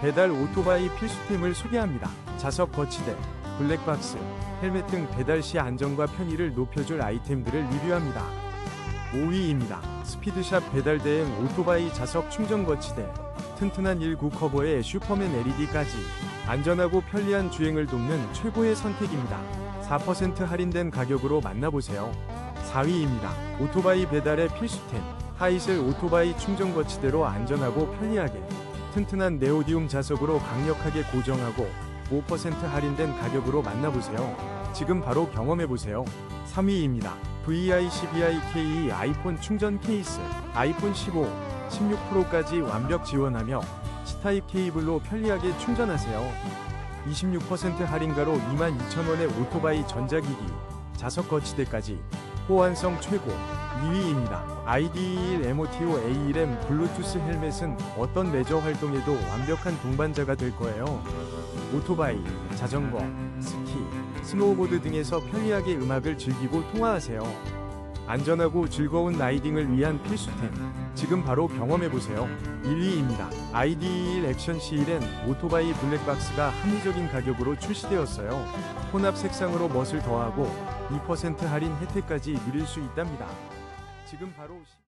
배달 오토바이 필수템을 소개합니다. 자석 거치대, 블랙박스, 헬멧 등 배달 시 안전과 편의를 높여줄 아이템들을 리뷰합니다. 5위입니다. 스피드샵 배달 대행 오토바이 자석 충전 거치대. 튼튼한 19 커버에 슈퍼맨 LED까지 안전하고 편리한 주행을 돕는 최고의 선택입니다. 4% 할인된 가격으로 만나보세요. 4위입니다. 오토바이 배달의 필수템. 하이셀 오토바이 충전 거치대로 안전하고 편리하게 튼튼한 네오디움 자석으로 강력하게 고정하고 5% 할인된 가격으로 만나보세요. 지금 바로 경험해보세요. 3위입니다. VI12IKE 아이폰 충전 케이스. 아이폰 15, 16 프로까지 완벽 지원하며 C타입 케이블로 편리하게 충전하세요. 26% 할인가로 22,000원의 오토바이 전자기기, 자석 거치대까지 호환성 최고 2위입니다. ID1 MOTO A1M 블루투스 헬멧은 어떤 레저 활동에도 완벽한 동반자가 될 거예요. 오토바이, 자전거, 스키, 스노우보드 등에서 편리하게 음악을 즐기고 통화하세요. 안전하고 즐거운 라이딩을 위한 필수템. 지금 바로 경험해보세요. 1위입니다. ID1 액션 C1엔 오토바이 블랙박스가 합리적인 가격으로 출시되었어요. 혼합 색상으로 멋을 더하고 2% 할인 혜택까지 누릴 수 있답니다. 지금 바로 시-